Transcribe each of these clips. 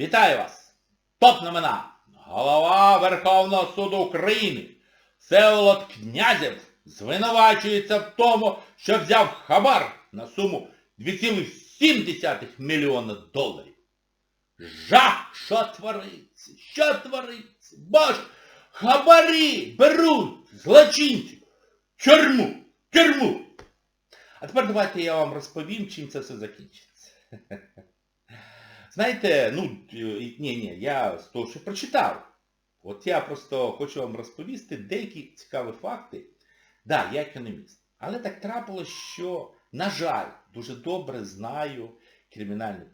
Вітаю вас! Топ новина! Голова Верховного суду України Всеволод Князєв звинувачується в тому, що взяв хабар на суму 2,7 мільйона доларів. Жах! Що твориться? Що твориться? Боже! Хабарі беруть злочинців! Тюрму! Тюрму! А тепер давайте я вам розповім, чим це все закінчиться. Знаєте, ну, е, ні, ні, я з того, що прочитав. От я просто хочу вам розповісти деякі цікаві факти. Да, я економіст. Але так трапилось, що, на жаль, дуже добре знаю кримінальний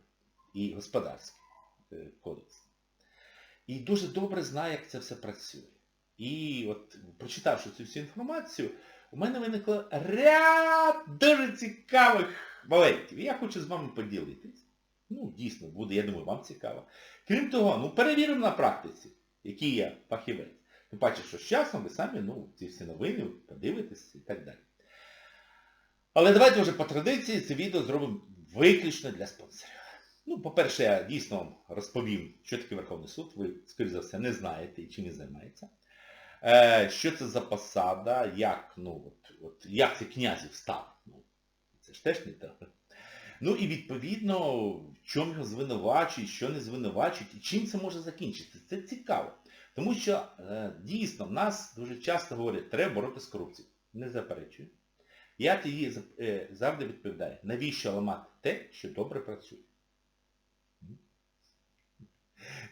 і господарський е, кодекс. І дуже добре знаю, як це все працює. І от, прочитавши цю всю інформацію, у мене виникло ряд дуже цікавих моментів. І я хочу з вами поділитись. Ну, дійсно, буде, я думаю, вам цікаво. Крім того, ну перевіримо на практиці, який я фахівець. Тим паче, що з часом ви самі, ну, ці всі новини подивитесь і так далі. Але давайте вже по традиції це відео зробимо виключно для спонсорів. Ну, по-перше, я дійсно вам розповім, що таке Верховний суд, ви, скоріш за все, не знаєте і чим він займається. Е, що це за посада, як, ну, от, от, як це князів став. Ну, це ж теж не так. Ну і відповідно, в чому його звинувачують, що не звинувачують, і чим це може закінчитися. Це цікаво. Тому що е, дійсно в нас дуже часто говорять, треба боротися з корупцією. Не заперечую. Я тоді е, завжди відповідаю, навіщо ламати те, що добре працює?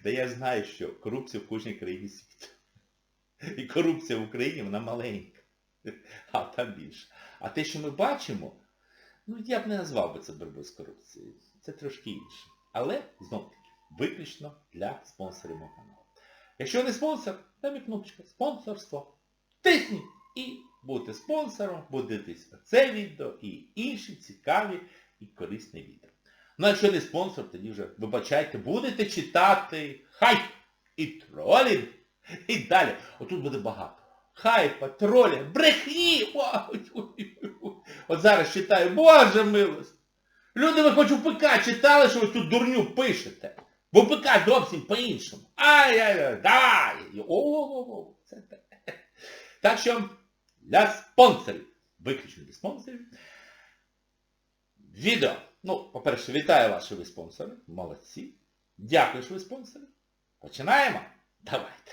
Та я знаю, що корупція в кожній країні світу. І корупція в Україні, вона маленька. А там більше. А те, що ми бачимо, ну я б не назвав би це боротьбою з корупцією. Це трошки інше. Але, знов таки, виключно для спонсорів мого каналу. Якщо не спонсор, там є кнопочка спонсорство. Тисніть і будете спонсором, будете дивитися це відео і інші цікаві і корисні відео. Ну а якщо не спонсор, тоді вже, вибачайте, будете читати хайп і тролінг. І далі. Отут буде багато. Хайпа, тролінг, брехні. Ой-ой-ой. От зараз читаю, Боже милость. Люди, ви хоч у ПК читали, що ви цю дурню пишете. Бо ПК зовсім по-іншому. Ай-яй-яй, давай. О-о-о, це. Так що для спонсорів, виключно для спонсорів, відео. Ну, по-перше, вітаю вас, що ви спонсори. Молодці. Дякую, що ви спонсори. Починаємо? Давайте.